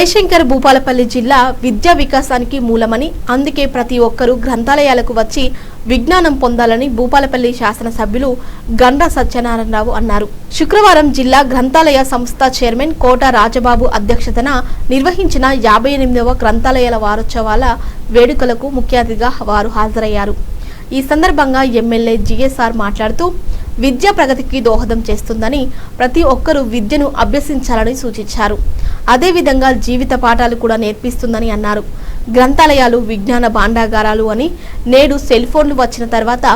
జయశంకర్ భూపాలపల్లి జిల్లా విద్యా వికాసానికి మూలమని అందుకే ప్రతి ఒక్కరూ గ్రంథాలయాలకు వచ్చి విజ్ఞానం పొందాలని భూపాలపల్లి శాసనసభ్యులు గండ్ర సత్యనారాయణరావు అన్నారు. శుక్రవారం జిల్లా గ్రంథాలయ సంస్థ చైర్మన్ కోట రాజబాబు అధ్యక్షతన నిర్వహించిన యాభై ఎనిమిదవ గ్రంథాలయాల వారోత్సవాల వేడుకలకు ముఖ్య అతిథిగా వారు హాజరయ్యారు. ఈ సందర్భంగా ఎమ్మెల్యే జిఎస్ఆర్ మాట్లాడుతూ విద్య ప్రగతికి దోహదం చేస్తుందని ప్రతి ఒక్కరూ విద్యను అభ్యసించాలని సూచించారు. అదేవిధంగా జీవిత పాఠాలు కూడా నేర్పిస్తుందని అన్నారు. గ్రంథాలయాలు విజ్ఞాన భాండాగారాలు అని నేడు సెల్ ఫోన్లు వచ్చిన తర్వాత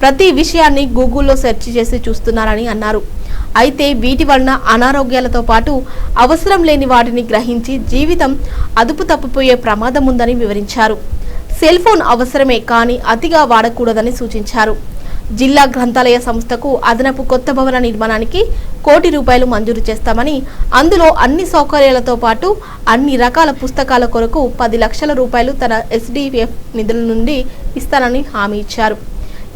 ప్రతి విషయాన్ని గూగుల్లో సెర్చ్ చేసి చూస్తున్నారని అన్నారు. అయితే వీటి వలన అనారోగ్యాలతో పాటు అవసరం లేని వాటిని గ్రహించి జీవితం అదుపు తప్పిపోయే ప్రమాదం ఉందని వివరించారు. సెల్ ఫోన్ అవసరమే కానీ అతిగా వాడకూడదని సూచించారు. జిల్లా గ్రంథాలయ సంస్థకు అదనపు కొత్త భవన నిర్మాణానికి కోటి రూపాయలు మంజూరు చేస్తామని అందులో అన్ని సౌకర్యాలతో పాటు అన్ని రకాల పుస్తకాల కొరకు పది లక్షల రూపాయలు తన ఎస్డిఎఫ్ నిధుల నుండి ఇస్తానని హామీ ఇచ్చారు.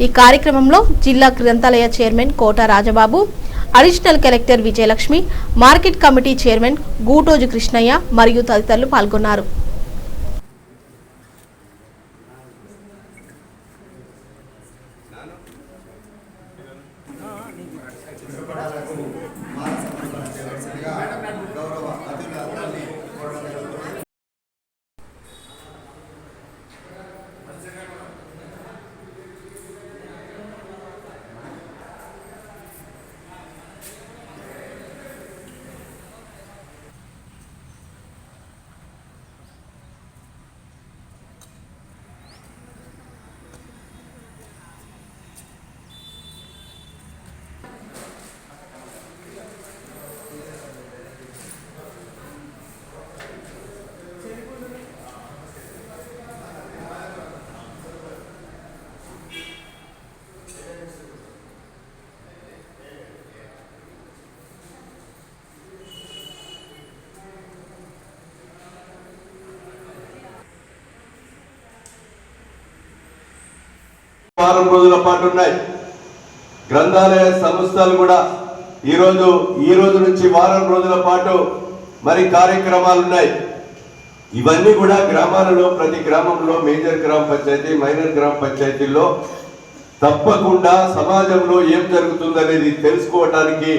ఈ కార్యక్రమంలో జిల్లా గ్రంథాలయ chairman Kota Rajababu additional collector Vijayalakshmi market committee chairman Gutoju Krishnaiah మరియు తదితరులు పాల్గొన్నారు. నేను వారం రోజుల పాటు ఉన్నాయి. గ్రంథాలయ సంస్థలు కూడా ఈరోజు ఈ రోజు నుంచి వారం రోజుల పాటు మరి కార్యక్రమాలు ఉన్నాయి. ఇవన్నీ కూడా గ్రామాలలో ప్రతి గ్రామంలో మేజర్ గ్రామ పంచాయతీ మైనర్ గ్రామ పంచాయతీల్లో తప్పకుండా సమాజంలో ఏం జరుగుతుందనేది తెలుసుకోవటానికి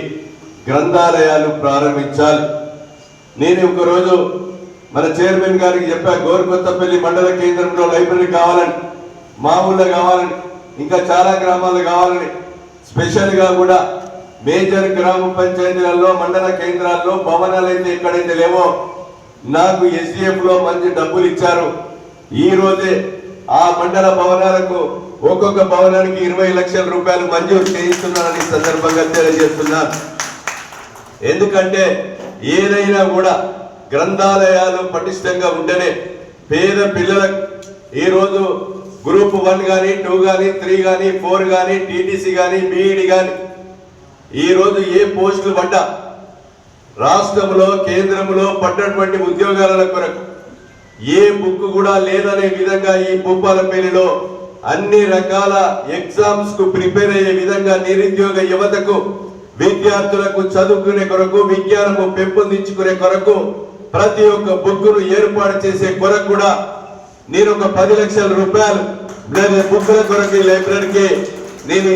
గ్రంథాలయాలు ప్రారంభించాలి. నేను ఒకరోజు మన చైర్మన్ గారికి చెప్పా గోరుకొత్తపల్లి మండల కేంద్రంలో లైబ్రరీ కావాలని మా ఊళ్ళో కావాలని. ఇంకా చాలా గ్రామాలు కావాలని స్పెషల్గా కూడా మేజర్ గ్రామ పంచాయతీలలో మండల కేంద్రాల్లో భవనాలు అయితే ఎక్కడైతే లేవో నాకు ఎస్డిఎఫ్లో మంచి డబ్బులు ఇచ్చారు. ఈ రోజే ఆ మండల భవనాలకు ఒక్కొక్క భవనానికి ఇరవై లక్షల రూపాయలు మంజూరు చేయిస్తున్నారని సందర్భంగా తెలియజేస్తున్నాను ఎందుకంటే ఏదైనా కూడా గ్రంథాలయాలు పటిష్టంగా ఉంటేనే పేద పిల్లలకు ఈరోజు గ్రూప్ వన్ కానీ టూ కానీ త్రీ కానీ ఫోర్ కానీ టీటీసీ కానీ బీఈడి కానీ ఈరోజు ఏ పోస్టులు పడ్డా? రాష్ట్రంలో కేంద్రంలో పడ్డటువంటి ఉద్యోగాల కొరకు ఏ బుక్ కూడా లేదనే విధంగా ఈ భూపాలపల్లిలో అన్ని రకాల ఎగ్జామ్స్కు ప్రిపేర్ అయ్యే విధంగా నిరుద్యోగ యువతకు విద్యార్థులకు చదువుకునే కొరకు విజ్ఞానము పెంపొందించుకునే కొరకు ప్రతి ఒక్క బుక్కును ఏర్పాటు చేసే కొరకు కూడా నేను ఒక పది లక్షల రూపాయలు బుక్కుల కొరకు లైబ్రరీకి నేను